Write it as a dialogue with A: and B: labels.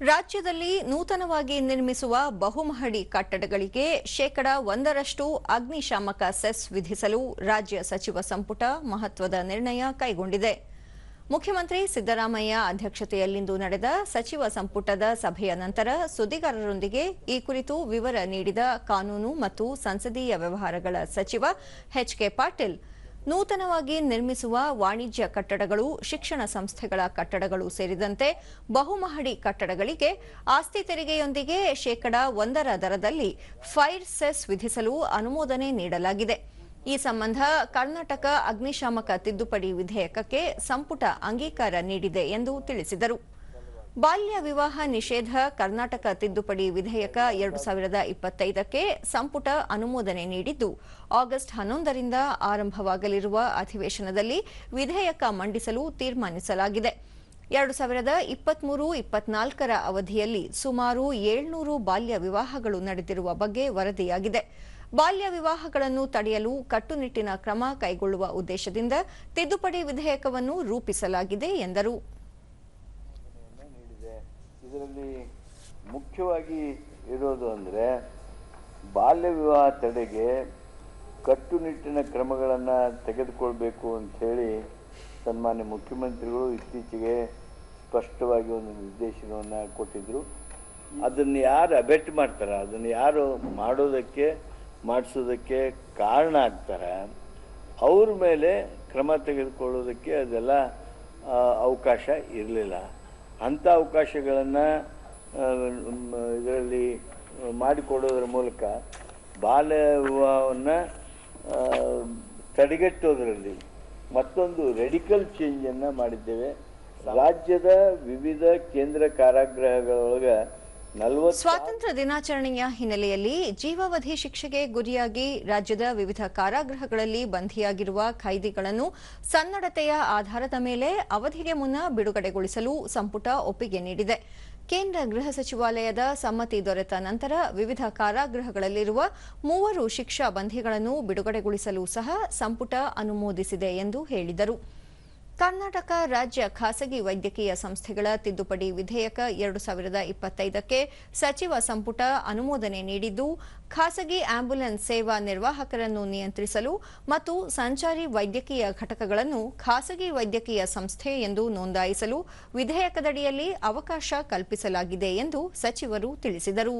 A: ರಾಜ್ಯದಲ್ಲಿ ನೂತನವಾಗಿ ನಿರ್ಮಿಸುವ ಬಹುಮಹಡಿ ಕಟ್ಟಡಗಳಿಗೆ ಶೇಕಡ ಒಂದರಷ್ಟು ಅಗ್ನಿಶಾಮಕ ಸೆಸ್ ವಿಧಿಸಲು ರಾಜ್ಯ ಸಚಿವ ಸಂಪುಟ ಮಹತ್ವದ ನಿರ್ಣಯ ಕೈಗೊಂಡಿದೆ. ಮುಖ್ಯಮಂತ್ರಿ ಸಿದ್ದರಾಮಯ್ಯ ಅಧ್ಯಕ್ಷತೆಯಲ್ಲಿಂದು ನಡೆದ ಸಚಿವ ಸಂಪುಟದ ಸಭೆಯ ನಂತರ ಸುದ್ದಿಗಾರರೊಂದಿಗೆ ಈ ಕುರಿತು ವಿವರ ನೀಡಿದ ಕಾನೂನು ಮತ್ತು ಸಂಸದೀಯ ವ್ಯವಹಾರಗಳ ಸಚಿವ ಎಚ್ಕೆ ಪಾಟೀಲ್ ನೂತನವಾಗಿ ನಿರ್ಮಿಸುವ ವಾಣಿಜ್ಯ ಕಟ್ಟಡಗಳು, ಶಿಕ್ಷಣ ಸಂಸ್ಥೆಗಳ ಕಟ್ಟಡಗಳು ಸೇರಿದಂತೆ ಬಹುಮಹಡಿ ಕಟ್ಟಡಗಳಿಗೆ ಆಸ್ತಿ ತೆರಿಗೆಯೊಂದಿಗೆ ಶೇಕಡ ಒಂದರ ದರದಲ್ಲಿ ಫೈರ್ ಸೆಸ್ ವಿಧಿಸಲು ಅನುಮೋದನೆ ನೀಡಲಾಗಿದೆ. ಈ ಸಂಬಂಧ ಕರ್ನಾಟಕ ಅಗ್ನಿಶಾಮಕ ತಿದ್ದುಪಡಿ ವಿಧೇಯಕಕ್ಕೆ ಸಂಪುಟ ಅಂಗೀಕಾರ ನೀಡಿದೆ ಎಂದು ತಿಳಿಸಿದರು. ಬಾಲ್ಯ ವಿವಾಹ ನಿಷೇಧ ಕರ್ನಾಟಕ ತಿದ್ದುಪಡಿ ವಿಧೇಯಕ ಎರಡು ಸಾವಿರದ ಇಪ್ಪತ್ತೈದಕ್ಕೆ ಸಂಪುಟ ಅನುಮೋದನೆ ನೀಡಿದ್ದು, ಆಗಸ್ಟ್ ಹನ್ನೊಂದರಿಂದ ಆರಂಭವಾಗಲಿರುವ ಅಧಿವೇಶನದಲ್ಲಿ ವಿಧೇಯಕ ಮಂಡಿಸಲು ತೀರ್ಮಾನಿಸಲಾಗಿದೆ. ಎರಡು ಸಾವಿರದ ಇಪ್ಪತ್ಮೂರು ಇಪ್ಪತ್ನಾಲ್ಕರ ಅವಧಿಯಲ್ಲಿ ಸುಮಾರು ಏಳ್ನೂರು ಬಾಲ್ಯ ವಿವಾಹಗಳು ನಡೆದಿರುವ ಬಗ್ಗೆ ವರದಿಯಾಗಿದೆ. ಬಾಲ್ಯ ವಿವಾಹಗಳನ್ನು ತಡೆಯಲು ಕಟ್ಟುನಿಟ್ಟಿನ ಕ್ರಮ ಕೈಗೊಳ್ಳುವ ಉದ್ದೇಶದಿಂದ ತಿದ್ದುಪಡಿ ವಿಧೇಯಕವನ್ನು ರೂಪಿಸಲಾಗಿದೆ ಎಂದರು.
B: ಇದರಲ್ಲಿ ಮುಖ್ಯವಾಗಿ ಇರೋದು ಅಂದರೆ ಬಾಲ್ಯ ವಿವಾಹ ತಡೆಗೆ ಕಟ್ಟುನಿಟ್ಟಿನ ಕ್ರಮಗಳನ್ನು ತೆಗೆದುಕೊಳ್ಬೇಕು ಅಂಥೇಳಿ ಸನ್ಮಾನ್ಯ ಮುಖ್ಯಮಂತ್ರಿಗಳು ಇತ್ತೀಚೆಗೆ ಸ್ಪಷ್ಟವಾಗಿ ಒಂದು ನಿರ್ದೇಶನವನ್ನು ಕೊಟ್ಟಿದ್ದರು ಅದನ್ನು ಯಾರು ಅಬೆಟ್ ಮಾಡ್ತಾರೆ, ಅದನ್ನು ಯಾರು ಮಾಡೋದಕ್ಕೆ, ಮಾಡಿಸೋದಕ್ಕೆ ಕಾರಣ ಆಗ್ತಾರೆ, ಅವ್ರ ಮೇಲೆ ಕ್ರಮ ತೆಗೆದುಕೊಳ್ಳೋದಕ್ಕೆ ಅದೆಲ್ಲ ಅವಕಾಶ ಇರಲಿಲ್ಲ. ಅಂಥ ಅವಕಾಶಗಳನ್ನು ಇದರಲ್ಲಿ ಮಾಡಿಕೊಡೋದ್ರ ಮೂಲಕ ಬಾಲ್ಯ ವಿವಾಹವನ್ನು ತಡೆಗಟ್ಟೋದರಲ್ಲಿ ಮತ್ತೊಂದು ರೆಡಿಕಲ್ ಚೇಂಜನ್ನು ಮಾಡಿದ್ದೇವೆ. ರಾಜ್ಯದ ವಿವಿಧ ಕೇಂದ್ರ ಕಾರಾಗೃಹಗಳೊಳಗೆ
A: ಸ್ವಾತಂತ್ರ್ಯ ದಿನಾಚರಣೆಯ ಹಿನ್ನೆಲೆಯಲ್ಲಿ ಜೀವಾವಧಿ ಶಿಕ್ಷೆಗೆ ಗುರಿಯಾಗಿ ರಾಜ್ಯದ ವಿವಿಧ ಕಾರಾಗೃಹಗಳಲ್ಲಿ ಬಂಧಿಯಾಗಿರುವ ಖೈದಿಗಳನ್ನು ಸನ್ನಡತೆಯ ಆಧಾರದ ಮೇಲೆ ಅವಧಿಗೆ ಮುನ್ನ ಬಿಡುಗಡೆಗೊಳಿಸಲು ಸಂಪುಟ ಒಪ್ಪಿಗೆ ನೀಡಿದೆ. ಕೇಂದ್ರ ಗೃಹ ಸಚಿವಾಲಯದ ಸಮ್ಮತಿ ದೊರೆತ ನಂತರ ವಿವಿಧ ಕಾರಾಗೃಹಗಳಲ್ಲಿರುವ ಮೂವರು ಶಿಕ್ಷಾ ಬಂಧಿಗಳನ್ನು ಬಿಡುಗಡೆಗೊಳಿಸಲು ಸಹ ಸಂಪುಟ ಅನುಮೋದಿಸಿದೆ ಎಂದು ಹೇಳಿದರು. ಕರ್ನಾಟಕ ರಾಜ್ಯ ಖಾಸಗಿ ವೈದ್ಯಕೀಯ ಸಂಸ್ಥೆಗಳ ತಿದ್ದುಪಡಿ ವಿಧೇಯಕ ಎರಡು ಸಾವಿರದ ಇಪ್ಪತ್ತೈದಕ್ಕೆ ಸಚಿವ ಸಂಪುಟ ಅನುಮೋದನೆ ನೀಡಿದ್ದು, ಖಾಸಗಿ ಆಂಬ್ಯುಲೆನ್ಸ್ ಸೇವಾ ನಿರ್ವಾಹಕರನ್ನು ನಿಯಂತ್ರಿಸಲು ಮತ್ತು ಸಂಚಾರಿ ವೈದ್ಯಕೀಯ ಘಟಕಗಳನ್ನು ಖಾಸಗಿ ವೈದ್ಯಕೀಯ ಸಂಸ್ಥೆ ಎಂದು ನೋಂದಾಯಿಸಲು ವಿಧೇಯಕದಡಿಯಲ್ಲಿ ಅವಕಾಶ ಕಲ್ಪಿಸಲಾಗಿದೆ ಎಂದು ಸಚಿವರು ತಿಳಿಸಿದರು.